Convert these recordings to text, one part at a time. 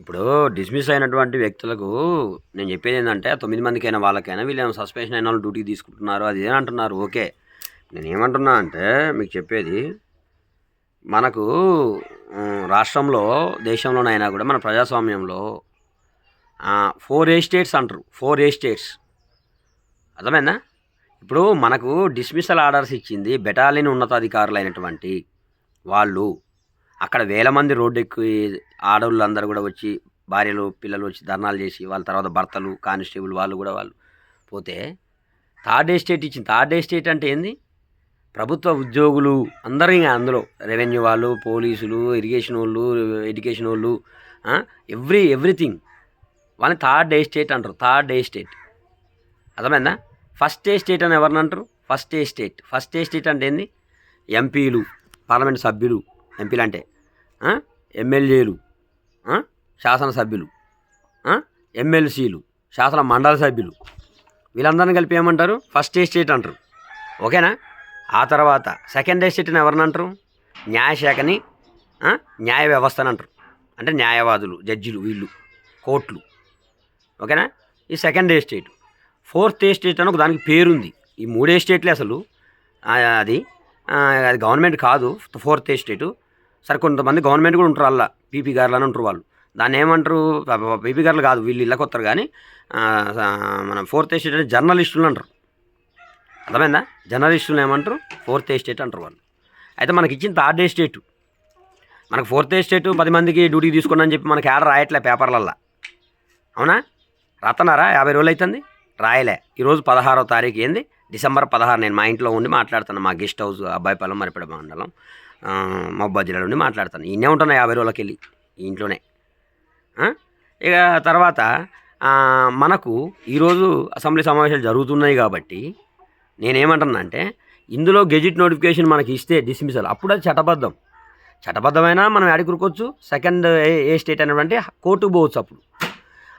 ఇప్పుడు డిస్మిస్ అయినటువంటి వ్యక్తులకు నేను చెప్పేది ఏంటంటే తొమ్మిది మందికైనా వాళ్ళకైనా వీళ్ళు సస్పెన్షన్ అయిన వాళ్ళు డ్యూటీకి తీసుకుంటున్నారు అది ఏమంటున్నారు అంటున్నారు. ఓకే. నేను ఏమంటున్నా అంటే మీకు చెప్పేది మనకు రాష్ట్రంలో దేశంలోనైనా కూడా మన ప్రజాస్వామ్యంలో ఫోర్ ఏ స్టేట్స్ అంటారు. ఫోర్ ఏ స్టేట్స్ అర్థమైందా? ఇప్పుడు మనకు డిస్మిసల్ ఆర్డర్స్ ఇచ్చింది బెటాలియన్ ఉన్నతాధికారులు అయినటువంటి వాళ్ళు. అక్కడ వేల మంది రోడ్డు ఎక్కి ఆడవాళ్ళు అందరూ కూడా వచ్చి భార్యలు పిల్లలు వచ్చి ధర్నాలు చేసి వాళ్ళ తర్వాత భర్తలు కానిస్టేబుల్ వాళ్ళు కూడా వాళ్ళు పోతే థర్డ్ ఎస్టేట్ ఇచ్చింది. థర్డ్ ఎస్టేట్ అంటే ఏంది? ప్రభుత్వ ఉద్యోగులు అందరూ అందులో. రెవెన్యూ వాళ్ళు పోలీసులు ఇరిగేషన్ వాళ్ళు ఎడ్యుకేషన్ వాళ్ళు ఎవ్రీ ఎవ్రీథింగ్. వాళ్ళని థర్డ్ ఎస్టేట్ అంటారు. Third estate. అర్థమైందా? ఫస్ట్ ఎస్టేట్ అని ఎవరిని అంటారు? First estate. ఫస్ట్ ఎస్టేట్ అంటే ఏంది? ఎంపీలు పార్లమెంట్ సభ్యులు. ఎంపీలు అంటే ఎమ్మెల్యేలు శాసనసభ్యులు ఎమ్మెల్సీలు శాసన మండలి సభ్యులు. వీళ్ళందరిని కలిపి ఏమంటారు? ఫస్ట్ ఎస్టేట్ అంటారు. ఓకేనా? ఆ తర్వాత సెకండ్ ఎస్టేట్ని ఎవరిని అంటారు? న్యాయశాఖని న్యాయ వ్యవస్థని అంటారు. అంటే న్యాయవాదులు జడ్జిలు వీళ్ళు కోర్టులు. ఓకేనా? ఈ సెకండ్ ఎస్టేట్ ఫోర్త్ ఎస్టేట్ అని ఒక దానికి పేరుంది. ఈ మూడే ఎస్టేట్లే అసలు. అది అది గవర్నమెంట్ కాదు ఫోర్త్ ఎస్టేటు సరే కొంతమంది గవర్నమెంట్ కూడా ఉంటారు అలా. పీపీ గారులు అని ఉంటారు వాళ్ళు. దాన్ని ఏమంటారు? పీపీ గారులు కాదు వీళ్ళు ఇళ్ళకి వస్తారు కానీ మన ఫోర్త్ ఎస్టేట్ అంటే జర్నలిస్టులు అంటారు. అర్థమైందా? జర్నలిస్టులు ఏమంటారు? ఫోర్త్ ఎస్టేట్ అంటారు వాళ్ళు. అయితే మనకి ఇచ్చిన థర్డ్ ఎస్టేట్ మనకు ఫోర్త్ ఎస్టేట్ పది మందికి డ్యూటీ తీసుకున్నా అని చెప్పి మనకి ఆడ రాయట్లే పేపర్లల్లా. అవునా? రాతన్నారా యాభై రోజులు అవుతుంది రాయలే. ఈరోజు పదహారో తారీఖు ఏంది? డిసెంబర్ పదహారు. నేను మా ఇంట్లో ఉండి మాట్లాడుతాను మా గెస్ట్ హౌస్ అబ్బాయిపాలెం మరిపడ మండలం. మహబూబా జిల్లా నుండి మాట్లాడతాను. ఈయనే ఉంటున్నా యాభై రోజులకి వెళ్ళి ఇంట్లోనే. ఇక తర్వాత మనకు ఈరోజు అసెంబ్లీ సమావేశాలు జరుగుతున్నాయి కాబట్టి నేనేమంటున్నా అంటే ఇందులో గెజిట్ నోటిఫికేషన్ మనకి ఇస్తే డిస్మిసల్. అప్పుడు అది చట్టబద్ధం. చట్టబద్ధమైనా మనం యాడికి సెకండ్ ఏ ఏ స్టేట్ అనేటువంటి కోర్టుకు పోవచ్చు అప్పుడు.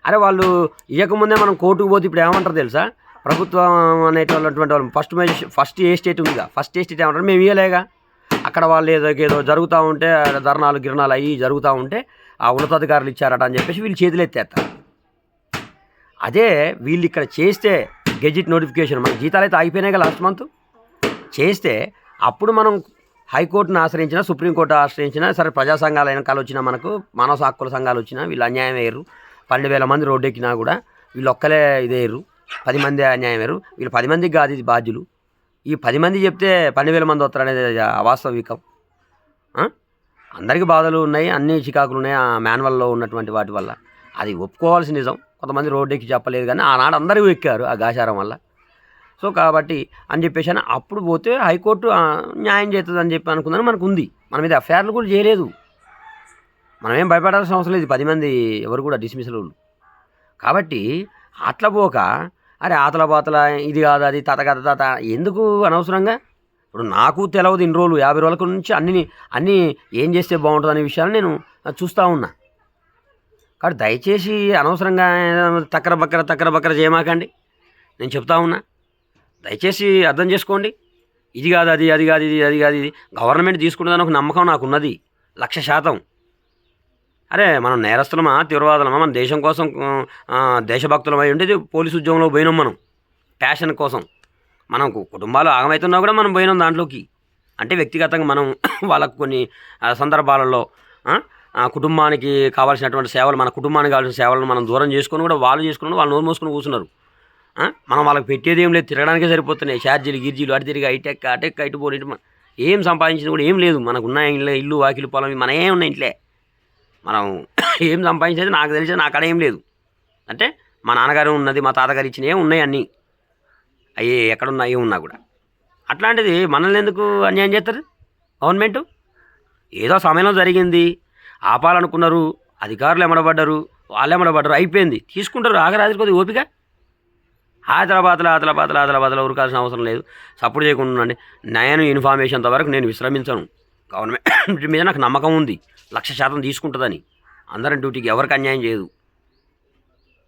అరే వాళ్ళు ఇవ్వకముందే మనం కోర్టుకు పోతే ఇప్పుడు ఏమంటారు తెలుసా? ప్రభుత్వం అనేటువంటి వాళ్ళు ఫస్ట్ ఫస్ట్ ఏ స్టేట్ ఉందిగా. ఫస్ట్ ఏ స్టేట్ ఏమంటారు? మేము ఇవ్వలేగా అక్కడ వాళ్ళు ఏదో ఏదో జరుగుతూ ఉంటే ధర్నాలు గిరణాలు అవి జరుగుతూ ఉంటే ఆ ఉన్నతాధికారులు ఇచ్చారట అని చెప్పేసి వీళ్ళు చేతులు ఎత్తేస్తారు. అదే వీళ్ళు ఇక్కడ చేస్తే గెజిట్ నోటిఫికేషన్ మన జీతాలు అయితే ఆగిపోయినాయి కదా లాస్ట్ మంత్. చేస్తే అప్పుడు మనం హైకోర్టును ఆశ్రయించినా సుప్రీంకోర్టు ఆశ్రయించినా సరే ప్రజా సంఘాలు వెనకాల వచ్చినా మనకు మానవ హక్కుల సంఘాలు వచ్చినా వీళ్ళు అన్యాయం వేయరు పన్నెండు వేల మంది రోడ్డు ఎక్కినా కూడా వీళ్ళు ఒక్కలే ఇదేయరు పది మంది అన్యాయం వేయరు వీళ్ళు పది మందికి కాదు ఇది బాధ్యులు. ఈ పది మంది చెప్తే పన్నెండు వేల మంది వస్తారనేది అవాస్తవికం ఆ? అందరికీ బాధలు ఉన్నాయి అన్ని చికాకులు ఉన్నాయి ఆ మాన్యువల్లో ఉన్నటువంటి వాటి వల్ల. అది ఒప్పుకోవాల్సిన నిజం. కొంతమంది రోడ్డు ఎక్కి చెప్పలేదు కానీ ఆనాడు అందరూ ఎక్కారు ఆ గాచారం వల్ల. సో కాబట్టి అని చెప్పేసి అని అప్పుడు పోతే హైకోర్టు న్యాయం చేస్తుంది అని చెప్పి అనుకుందని మనకు ఉంది మన మీద ఎఫ్ఐఆర్లు కూడా చేయలేదు. మనమేం భయపడాల్సిన అవసరం లేదు. పది మంది ఎవరు కూడా డిస్మిసల్ కాబట్టి అట్లా పోక అరే ఆతల పాతల ఇది కాదు అది తాత కథ తాత. ఎందుకు అనవసరంగా? ఇప్పుడు నాకు తెలవదు ఇన్ని రోజులు యాభై రోజుల నుంచి అన్ని అన్నీ ఏం చేస్తే బాగుంటుంది అనే విషయాలు నేను చూస్తూ ఉన్నా. కాబట్టి దయచేసి అనవసరంగా తక్కర బక్కర తక్కర బక్కర చేయమాకండి. నేను చెప్తా ఉన్నా. దయచేసి అర్థం చేసుకోండి. ఇది కాదు అది అది కాదు ఇది అది కాదు ఇది. గవర్నమెంట్ తీసుకుంటుందని ఒక నమ్మకం నాకు ఉన్నది లక్ష శాతం. అరే మనం నేరస్తులమా? తీవ్రవాదులమా? మన దేశం కోసం దేశభక్తులమై ఉండేది పోలీసు ఉద్యోగంలో పోయినాం మనం. ప్యాషన్ కోసం. మనం కుటుంబాలు ఆగమవుతున్నా కూడా మనం పోయినాం దాంట్లోకి. అంటే వ్యక్తిగతంగా మనం వాళ్ళకు కొన్ని సందర్భాలలో ఆ, కుటుంబానికి కావాల్సినటువంటి సేవలు మన కుటుంబానికి కావాల్సిన సేవలను మనం దూరం చేసుకొని కూడా వాళ్ళు చేసుకుని వాళ్ళు నోరు మూసుకొని కూర్చున్నారు. మనం వాళ్ళకి పెట్టేది ఏం లేదు. తిరగడానికే సరిపోతున్నాయి. ఛార్జీలు గిర్జీలు అటు తిరిగి ఇటెక్క అటెక్ ఇటు పోనీ ఏం సంపాదించింది కూడా ఏం లేదు. మనకున్న ఇల్లు ఇల్లు వాకిలు పొలం మన ఏం ఉన్నాయి ఇంట్లే. మనం ఏం సంపాదించేది నాకు తెలిసి నా కాడ ఏం లేదు. అంటే మా నాన్నగారు ఉన్నది మా తాతగారు ఇచ్చినవి ఉన్నాయి అన్నీ. అవి ఎక్కడున్నాయి ఉన్నా కూడా. అట్లాంటిది మనల్ని ఎందుకు అన్యాయం చేస్తారు? గవర్నమెంట్? ఏదో సమయంలో జరిగింది. ఆపాలనుకున్నారు అధికారులు ఎమడబడ్డారు వాళ్ళు ఎమడబడ్డారు అయిపోయింది. తీసుకుంటారు ఆగరాజు కొద్ది ఓపిక? హైదరాబాద్లో ఆదలాబాద్లో ఆదలాబాద్లో ఉరకాల్సిన అవసరం లేదు. సపోర్ట్ చేయకుండా ఉండండి. నేను ఇన్ఫర్మేషన్ వరకు నేను విశ్రమించను. గవర్నమెంట్ మీద నాకు నమ్మకం ఉంది. లక్ష శాతం తీసుకుంటుందని. అందరం డ్యూటీకి ఎవరికి అన్యాయం చేయదు.